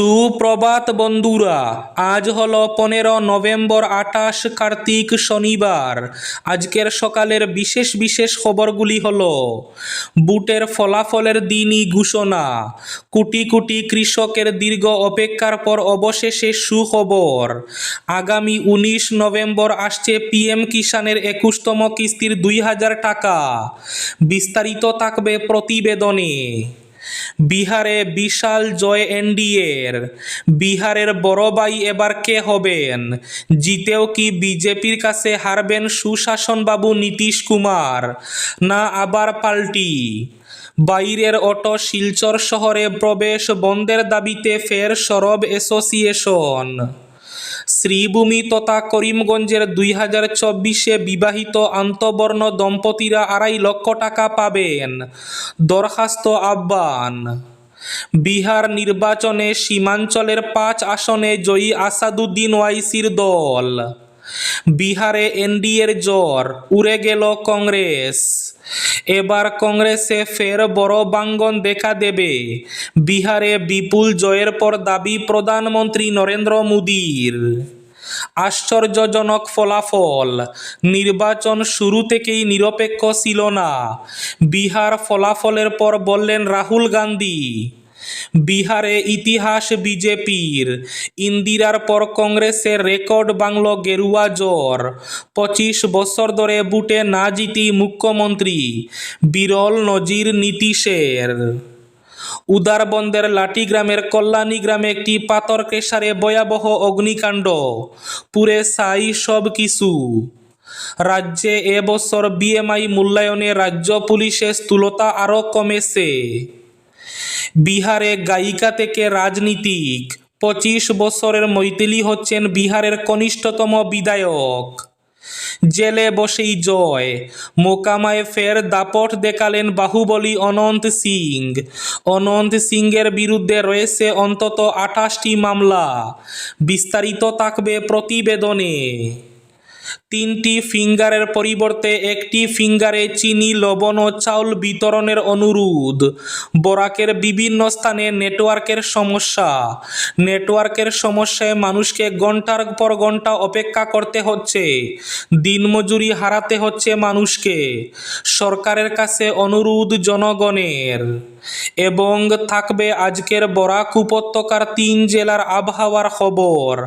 সুপ্রভাত বন্ধুরা, আজ হল পনেরো নভেম্বর আঠাশ কার্তিক শনিবার। আজকের সকালের বিশেষ বিশেষ খবরগুলি হল, বুটের ফলাফলের দিনই ঘোষণা, কোটি কোটি কৃষকের দীর্ঘ অপেক্ষার পর অবশেষে সুখবর, আগামী উনিশ নভেম্বর আসছে পিএম কিষানের একুশতম কিস্তির দুই হাজার টাকা। বিস্তারিত থাকবে প্রতিবেদনে। বিহারে বিশাল জয় এনডিএর। বিহারের বড় ভাই এবার কে হবেন? জিতেও কি বিজেপির কাছে হারবেন সুশাসন বাবু নীতিশ কুমার, না আবার পাল্টি? বাইরের অটো শিলচর শহরে প্রবেশ বন্ধের দাবিতে ফের সরব অ্যাসোসিয়েশন। শ্রীভূমি তথা করিমগঞ্জের দুই হাজার চব্বিশে বিবাহিত আন্তবর্ণ দম্পতিরা আড়াই লক্ষ টাকা পাবেন। দরখাস্ত আহ্বান। বিহার নির্বাচনে সীমাঞ্চলের পাঁচ আসনে জয়ী আসাদুদ্দিন ওয়াইসির দল। বিহারে এনডিএর জ্বর, উড়ে গেল কংগ্রেস। এবার কংগ্রেসে ফের বড় বাঙ্গন দেখা দেবে। বিহারে বিপুল জয়ের পর দাবি প্রধানমন্ত্রী নরেন্দ্র মোদীর। আশ্চর্যজনক ফলাফল, নির্বাচন শুরু থেকেই নিরপেক্ষ ছিল না। বিহার ফলাফলের পর বললেন রাহুল গান্ধী বিহারে ইতিহাস বিজেপির, ইন্দিরার পর কংগ্রেসের রেকর্ড বাংল গেরুয়া জ্বর, পঁচিশ বছর ধরে বুটে না জিতি মুখ্যমন্ত্রী বিরল নজির নীতিশের। উদারবন্দের লাঠিগ্রামের কল্যাণী গ্রামে একটি পাথর কেশারে ভয়াবহ অগ্নিকাণ্ড, পুরে সাই সব কিছু। রাজ্যে এবছর বিএমআই মূল্যায়নে রাজ্য পুলিশের স্থূলতা আরও কমেছে। বিহারে গায়িকা থেকে রাজনীতিক। পঁচিশ বছরের মৈতিলি হচ্ছেন বিহারের কনিষ্ঠতম বিধায়ক। জেলে বসেই জয়। মোকামায় ফের দাপট দেখালেন বাহুবলী অনন্ত সিং। অনন্ত সিংয়ের বিরুদ্ধে রয়েছে অন্তত আঠাশটি মামলা। বিস্তারিত থাকবে প্রতিবেদনে। তিনটি ফিঙ্গারের পরিবর্তে একটি ফিঙ্গারে চিনি, লবণ ও চাউল বিতরণের অনুরোধ। বরাকের বিভিন্ন স্থানে নেটওয়ার্কের সমস্যা। নেটওয়ার্কের সমস্যায় মানুষকে ঘণ্টার পর ঘণ্টা অপেক্ষা করতে হচ্ছে। দিনমজুরি হারাতে হচ্ছে মানুষকে। সরকারের কাছে অনুরোধ জনগণের। এবং থাকবে আজকের বরাক উপত্যকার তিন জেলার আবহাওয়ার খবর।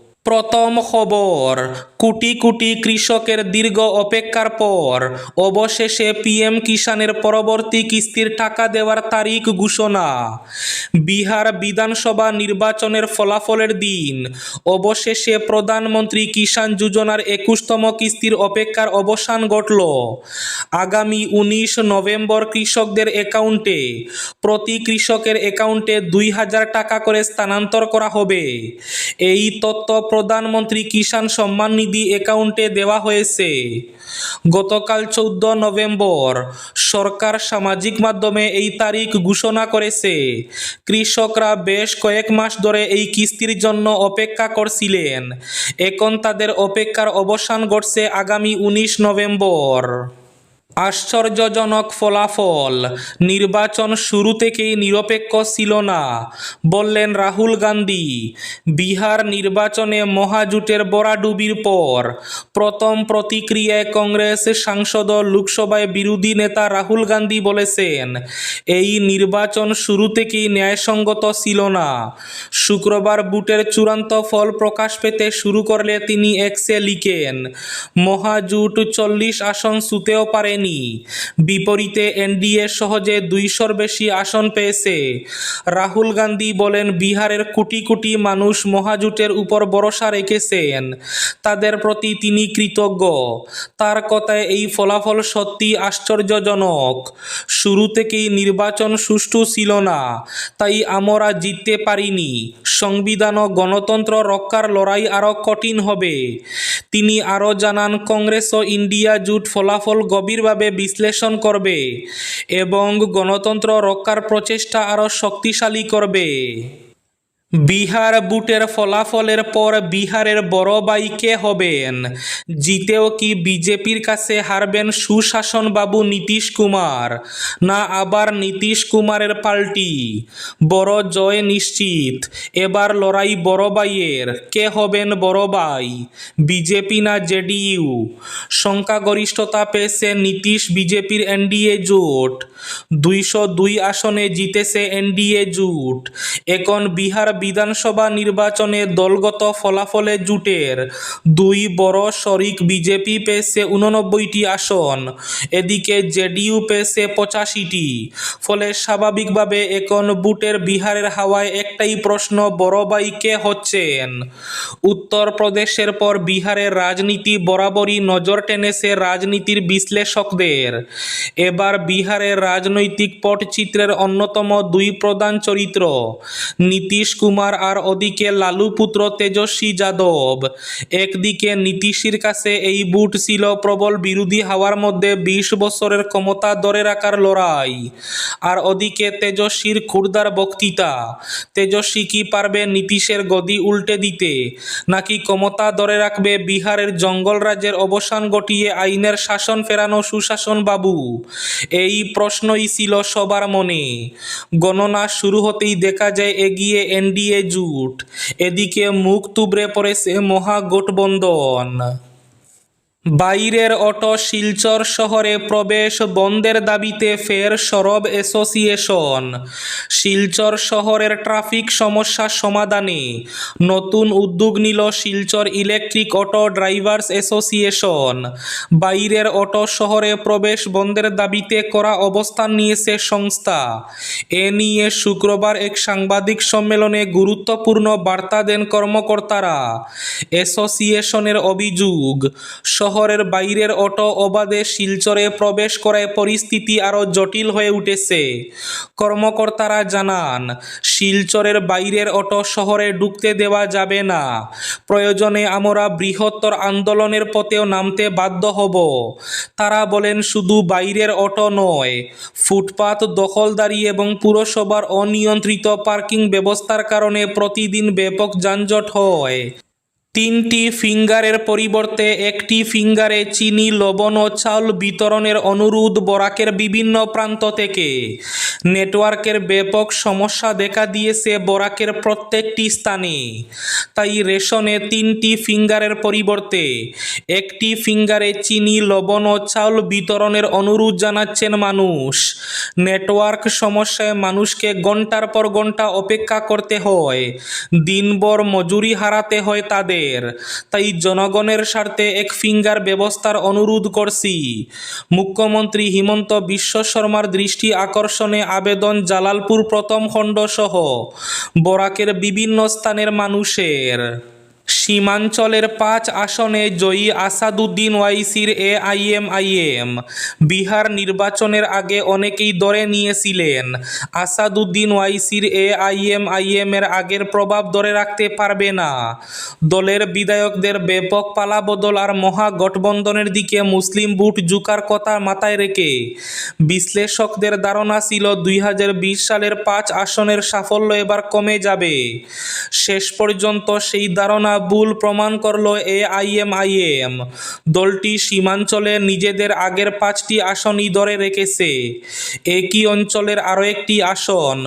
প্রথম খবর, কোটি কোটি কৃষকের দীর্ঘ অপেক্ষার পর অবশেষে পিএম কিষানের পরবর্তী কিস্তির টাকা দেওয়ার তারিখ ঘোষণা। বিহার বিধানসভা নির্বাচনের ফলাফলের দিন, অবশেষে প্রধানমন্ত্রী কিষাণ যোজনার একুশতম কিস্তির অপেক্ষার অবসান ঘটল। আগামী উনিশ নভেম্বর কৃষকদের অ্যাকাউন্টে, প্রতি কৃষকের অ্যাকাউন্টে দুই হাজার টাকা করে স্থানান্তর করা হবে। এই তথ্য প্রধানমন্ত্রী কিষাণ সম্মান নিধি অ্যাকাউন্টে দেওয়া হয়েছে। গতকাল চৌদ্দ নভেম্বর সরকার সামাজিক মাধ্যমে এই তারিখ ঘোষণা করেছে। কৃষকরা বেশ কয়েক মাস ধরে এই কিস্তির জন্য অপেক্ষা করছিলেন। এখন তাদের অপেক্ষার অবসান ঘটছে আগামী উনিশ নভেম্বর। আশ্চর্যজনক ফলাফল। নির্বাচন শুরু থেকেই নিরপেক্ষ ছিল না। বললেন রাহুল গান্ধী, বিহার নির্বাচনে মহাজোটের বরাডুবির পর প্রথম প্রতিক্রিয়ায় কংগ্রেস সাংসদ লোকসভায় বিরোধী নেতা রাহুল গান্ধী বলেছেন, এই নির্বাচন শুরু থেকেই ন্যায়সঙ্গত ছিল না। শুক্রবার বুটের চূড়ান্ত ফল প্রকাশ পেতে শুরু করলে তিনি এক্সে লিখেন, মহাজোট চল্লিশ আসন ছুতেও পারেনি। বিপরীতে এনডিএ সহজে দুইশোর বেশি আসন পেয়েছে। রাহুল গান্ধী বলেন, বিহারের কোটি কোটি মানুষ মহাজোটের উপর ভরসা রেখেছেন। তাদের প্রতি তিনি কৃতজ্ঞ। তার কথায় এই ফলাফল সত্যি আশ্চর্যজনক। শুরু থেকেই নির্বাচন সুষ্ঠু ছিল না, তাই আমরা জিততে পারিনি। সংবিধান ও গণতন্ত্র রক্ষার লড়াই আরও কঠিন হবে। তিনি আরও জানান, কংগ্রেস ও ইন্ডিয়া জোট ফলাফল গভীরভাবে গভীরভাবে বিশ্লেষণ করবে এবং গণতন্ত্র রক্ষার প্রচেষ্টা আরও শক্তিশালী করবে। বিহার বুটের ফলাফলের পর বিহারের বড় ভাই কে হবেন? জিতেও কি বিজেপির কাছে হারবেন সুশাসন বাবু নীতিশ কুমার? না আবার নীতিশ কুমারের পাল্টি? বড় জয় নিশ্চিত। এবার লড়াই বড় ভাইয়ের কে হবেন বড় ভাই বিজেপি না জেডিইউ? সংখ্যাগরিষ্ঠতা পেয়েছে নীতিশ বিজেপির এনডিএ জোট। দুইশো দুই আসনে জিতেছে এনডিএ জোট। এখন বিহার বিধানসভা নির্বাচনে দলগত ফলাফলে জোটের দুই বড় শরিক বিজেপি পেয়েছে উননব্বইটি আসন, এদিকে জেডিইউ পেয়েছে পঁচাশিটি। ফলে স্বাভাবিকভাবে এখন বুটের বিহারের হাওয়ায় একটাই প্রশ্ন, বড় হচ্ছেন? উত্তরপ্রদেশের পর বিহারের রাজনীতি বরাবরই নজর টেনেছে রাজনীতির বিশ্লেষকদের। এবার বিহারের রাজনৈতিক পটচিত্রের অন্যতম দুই প্রধান চরিত্র, নীতিশ কুমার আর ওদিকে লালু পুত্র তেজস্বী যাদব। একদিকে নীতিশির কাছে এই বুট ছিল প্রবল বিরোধী হাওয়ার মধ্যে বিশ বছরের ক্ষমতা ধরে রাখার লড়াই। আর ওদিকে তেজস্বীর ক্ষুরদার বক্তৃতা, তেজস্বী কি পারবে নীতিশের গদি উল্টে দিতে? নাকি ক্ষমতা ধরে রাখবে বিহারের জঙ্গল রাজ্যের অবসান ঘটিয়ে আইনের শাসন ফেরানো সুশাসন বাবু? এই প্রশ্নই ছিল সবার মনে। গণনা শুরু হতেই দেখা যায় এগিয়ে এনডিএ জুট। এদিকে মুখ তুবড়ে পড়েছে মহাগঠবন্ধন বাইরের অটো শিলচর শহরে প্রবেশ বন্ধের দাবিতে ফের সরব অ্যাসোসিয়েশন। শিলচর শহরের ট্রাফিক সমস্যা সমাধানে নতুন উদ্যোগ নিল Silchar electric auto drivers association. বাইরের অটো শহরে প্রবেশ বন্ধের দাবিতে করা অবস্থান নিয়েছে সংস্থা। এ নিয়ে শুক্রবার এক সাংবাদিক সম্মেলনে গুরুত্বপূর্ণ বার্তা দেন কর্মকর্তারা। অ্যাসোসিয়েশনের অভিযোগ শহরের বাইরের অটো অবাধে শিলচরে প্রবেশ করায় পরিস্থিতি আরও জটিল হয়ে উঠেছে। কর্মকর্তারা জানান, শিলচরের বাইরের অটো শহরে ঢুকতে দেওয়া যাবে না। প্রয়োজনে আমরা বৃহত্তর আন্দোলনের পথেও নামতে বাধ্য হব। তারা বলেন, শুধু বাইরের অটো নয়, ফুটপাত দখলদারি এবং পুরসভার অনিয়ন্ত্রিত পার্কিং ব্যবস্থার কারণে প্রতিদিন ব্যাপক যানজট হয়। তিনটি ফিঙ্গারের পরিবর্তে একটি ফিঙ্গারে চিনি, লবণ ও চাল বিতরণের অনুরোধ বরাকের বিভিন্ন প্রান্ত থেকে। নেটওয়ার্কের ব্যাপক সমস্যা দেখা দিয়েছে বরাকের প্রত্যেকটি স্থানে। তাই রেশনে তিনটি ফিঙ্গারের পরিবর্তে একটি ফিঙ্গারে চিনি, লবণ ও চাল বিতরণের অনুরোধ জানাচ্ছেন মানুষ। নেটওয়ার্ক সমস্যায় মানুষকে ঘণ্টার পর ঘণ্টা অপেক্ষা করতে হয়। দিনভর মজুরি হারাতে হয় তাদের। তাই জনগণের স্বার্থে এক ফিঙ্গার ব্যবস্থার অনুরোধ করছি। মুখ্যমন্ত্রী হিমন্ত বিশ্ব শর্মার দৃষ্টি আকর্ষণে আবেদন জালালপুর প্রথম খণ্ড সহ বরাকের বিভিন্ন স্থানের মানুষের। সীমাঞ্চলের পাঁচ আসনে জয়ী আসাদুদ্দিন ওয়াইসির এ আইএম আইএম বিহার নির্বাচনের আগে অনেকেই ধরে নিয়েছিলেন। আসাদুদ্দিন ওয়াইসির এ আই আইএম আইএম এর আগের প্রভাব ধরে রাখতে পারবে না। দলের বিধায়কদের ব্যাপক পালাবদল আর মহাগঠবন্ধনের দিকে মুসলিম বুট জুকার কথা মাথায় রেখে বিশ্লেষকদের ধারণা ছিল দুই হাজার বিশ সালের পাঁচ আসনের সাফল্য এবার কমে যাবে। শেষ পর্যন্ত সেই ধারণা ভুল প্রমাণ করল এ আইএম আইএম দলটি সীমাঞ্চলে নিজেদের আগের পাঁচটি আসনই ধরে রেখেছে। একই অঞ্চলের আরও একটি আসন।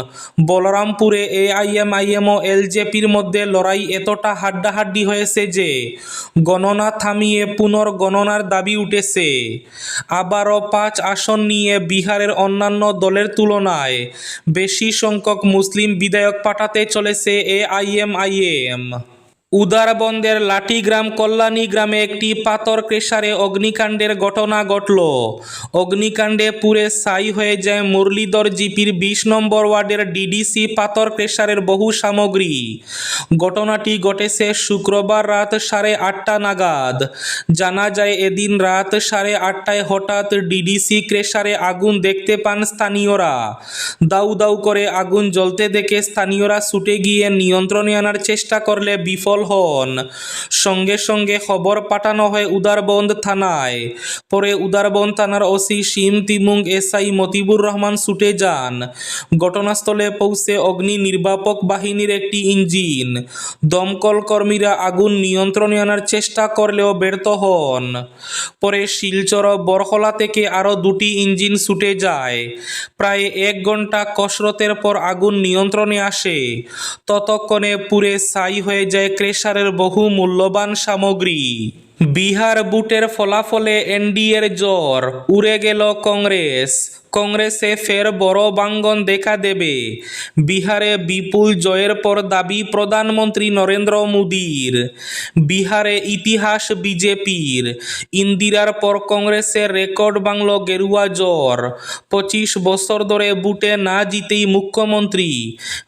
বলরামপুরে এ আইএম আইএম ও এলজেপির মধ্যে লড়াই এতটা হাড্ডাহাড্ডি হয়েছে যে, গণনা থামিয়ে পুনর্গণনার দাবি উঠেছে। আবারও পাঁচ আসন নিয়ে বিহারের অন্যান্য দলের তুলনায় বেশি সংখ্যক মুসলিম বিধায়ক পাঠাতে চলেছে এ আইএম আইএম উদারবন্দের লাঠিগ্রাম কল্যাণী গ্রামে একটি পাথর ক্রেশারে অগ্নিকাণ্ডের ঘটনা ঘটল। অগ্নিকাণ্ডে পুড়ে ছাই হয়ে যায় মুরলীধর জিপির বিশ নম্বর ওয়ার্ডের ডিডিসি পাথর ক্রেশারের বহু সামগ্রী। ঘটনাটি ঘটেছে শুক্রবার রাত সাড়ে আটটা নাগাদ। জানা যায় এদিন রাত সাড়ে আটটায় হঠাৎ ডিডিসি ক্রেশারে আগুন দেখতে পান স্থানীয়রা। দাউ দাউ করে আগুন জ্বলতে দেখে স্থানীয়রা ছুটে গিয়ে নিয়ন্ত্রণে আনার চেষ্টা করলে বিফল হন। সঙ্গে সঙ্গে খবর পাঠানো হয় উদারবন্দ থানায়। পরে উদারবন্দ থানার ওসি শিম তিমুং এসআই মতিবুর রহমান ছুটে যান। ঘটনাস্থলে পৌঁছে অগ্নি নির্বাপক বাহিনীর একটি ইঞ্জিন। দমকল কর্মীরা আগুন নিয়ন্ত্রণে আনার চেষ্টা করলেও ব্যর্থ হন। পরে শিলচর বরহলা থেকে আরও দুটি ইঞ্জিন ছুটে যায়। প্রায় এক ঘণ্টা কসরতের পর আগুন নিয়ন্ত্রণে আসে। ততক্ষণে পুরে ছাই হয়ে যায় ক্রেশারের বহু মূল্যবান সামগ্রী। বিহার বুটের ফলাফলে এনডিএর জ্বর উড়ে গেল কংগ্রেস। কংগ্রেসে ফের বড় বাঙ্গন দেখা দেবে। বিহারে বিপুল জয়ের পর দাবি প্রধানমন্ত্রী নরেন্দ্র মোদীর। বিহারে ইতিহাস বিজেপির। ইন্দিরার পর কংগ্রেসের রেকর্ড বাংল গেরুয়া জ্বর। পঁচিশ বছর ধরে বুটে না জিতেই মুখ্যমন্ত্রী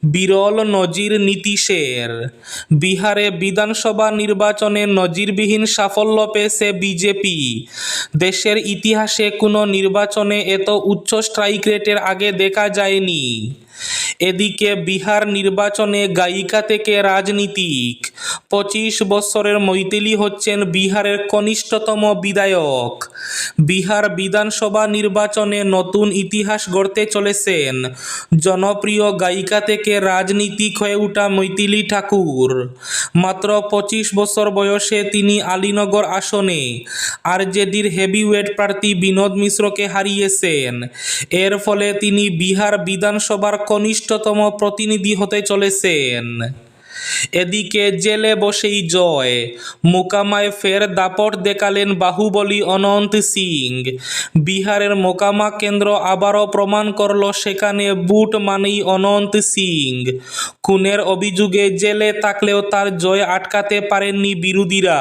বিরল নজির নীতিশের। বিহারে বিধানসভা নির্বাচনে নজিরবিহীন সাফল্য পেয়েছে বিজেপি। দেশের ইতিহাসে কোনো নির্বাচনে এত উচ্চ স্ট্রাইক রেটের আগে দেখা যায়নি। এদিকে বিহার নির্বাচনে গায়িকা থেকে রাজনীতিক। পঁচিশ বছরের মৈতিলি হচ্ছেন বিহারের কনিষ্ঠতম বিধায়ক। বিহার বিধানসভা নির্বাচনে নতুন ইতিহাস গড়তে চলেছেন। জনপ্রিয় গায়িকা থেকে রাজনীতিক হয়ে ওঠা মৈতিলি ঠাকুর। মাত্র পঁচিশ বছর বয়সে তিনি আলীনগর আসনে আরজেডির হেভিওয়েট প্রার্থী বিনোদ মিশ্রকে হারিয়েছেন। এর ফলে তিনি বিহার বিধানসভার কনিষ্ঠতম প্রতিনিধি হতে চলেছেন। এদিকে জেলে বসেই জয়। মোকামায় ফের দাপট দেখালেন বাহুবলী অনন্ত সিং। বিহারের মোকামা কেন্দ্র আবারও প্রমাণ করল সেখানে বুট মানেই অনন্ত সিং। খুনের অভিযোগে জেলে থাকলেও তার জয় আটকাতে পারেননি বিরোধীরা।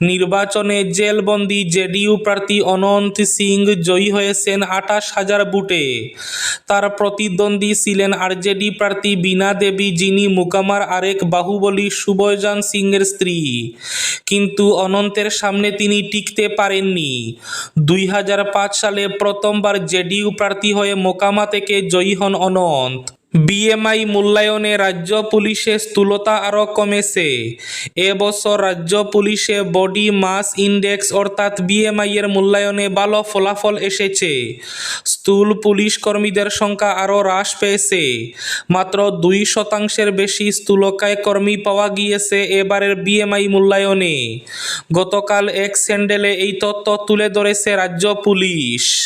নির্বাচনে জেলবন্দি জেডিইউ প্রার্থী অনন্ত সিং জয়ী হয়েছেন আঠাশ হাজার বুটে। তার প্রতিদ্বন্দ্বী ছিলেন আরজেডি প্রার্থী বীণা দেবী, যিনি মোকামার আরেক বাহুবলী সুবয়জান সিংয়ের স্ত্রী। কিন্তু অনন্তের সামনে তিনি টিকতে পারেননি। দুই হাজার পাঁচ সালে প্রথমবার জেডিউ প্রার্থী হয়ে মোকামা থেকে জয়ী হন অনন্ত। বিএমআই মূল্যায়নে রাজ্য পুলিশে স্থূলতা আরও কমেছে। এবছর রাজ্য পুলিশে বডি মাস ইন্ডেক্স অর্থাৎ বিএমআই এর মূল্যায়নে ভালো ফলাফল এসেছে। স্থূল পুলিশ কর্মীদের সংখ্যা আরও হ্রাস পেয়েছে। মাত্র দুই শতাংশের বেশি স্থূলকায় কর্মী পাওয়া গিয়েছে এবারের বিএমআই মূল্যায়নে। গতকাল এক স্যান্ডেলে এই তথ্য তুলে ধরেছে রাজ্য পুলিশ।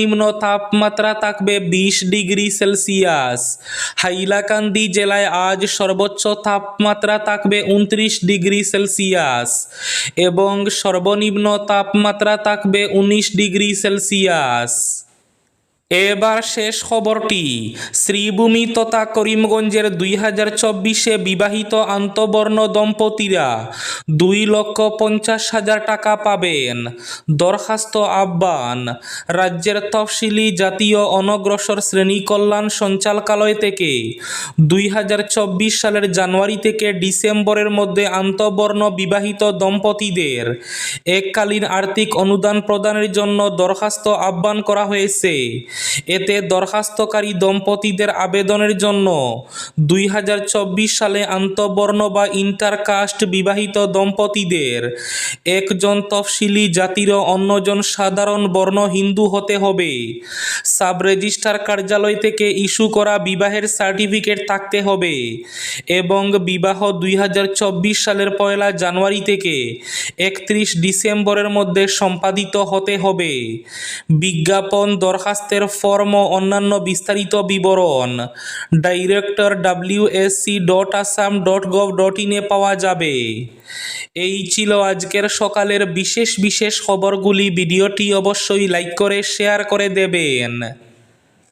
তাপমাত্রা থাকবে বিশ ডিগ্রি সেলসিয়াস। হাইলাকান্দি জেলায় আজ সর্বোচ্চ তাপমাত্রা থাকবে উনত্রিশ ডিগ্রি সেলসিয়াস এবং সর্বনিম্ন তাপমাত্রা থাকবে উনিশ ডিগ্রি সেলসিয়াস। এবার শেষ খবরটি। শ্রীভূমি তথা করিমগঞ্জের দুই হাজার চব্বিশে বিবাহিত আন্তবর্ণ দম্পতিরা দুই লক্ষ পঞ্চাশ হাজার টাকা পাবেন। দরখাস্ত আহ্বান, রাজ্যের তফসিলি জাতীয় অনগ্রসর শ্রেণি কল্যাণ সঞ্চালকালয় থেকে দুই হাজার চব্বিশ সালের জানুয়ারি থেকে ডিসেম্বরের মধ্যে আন্তবর্ণ বিবাহিত দম্পতিদের এককালীন আর্থিক অনুদান প্রদানের জন্য দরখাস্ত আহ্বান করা হয়েছে। এতে দরখাস্তকারী দম্পতিদের আবেদনের জন্য দুই চব্বিশ সালে আন্তবর্ণ বা ইন্টারকাস্ট বিবাহিত দম্পতিদের একজন তফসিলি জাতির অন্যজন সাধারণ বর্ণ হিন্দু হতে হবে। সাব রেজিস্ট্রার কার্যালয় থেকে ইস্যু করা বিবাহের সার্টিফিকেট থাকতে হবে এবং বিবাহ দুই হাজার চব্বিশ সালের পয়লা জানুয়ারি থেকে একত্রিশ ডিসেম্বরের মধ্যে সম্পাদিত হতে হবে। বিজ্ঞাপন দরখাস্তের ফর্ম অন্যান্য বিস্তারিত বিবরণ। Director WSC dot Assam dot gov dot ইনে পাওয়া যাবে। এই ছিল আজকের সকালের বিশেষ বিশেষ খবরগুলি। ভিডিওটি অবশ্যই লাইক করে শেয়ার করে দেবেন।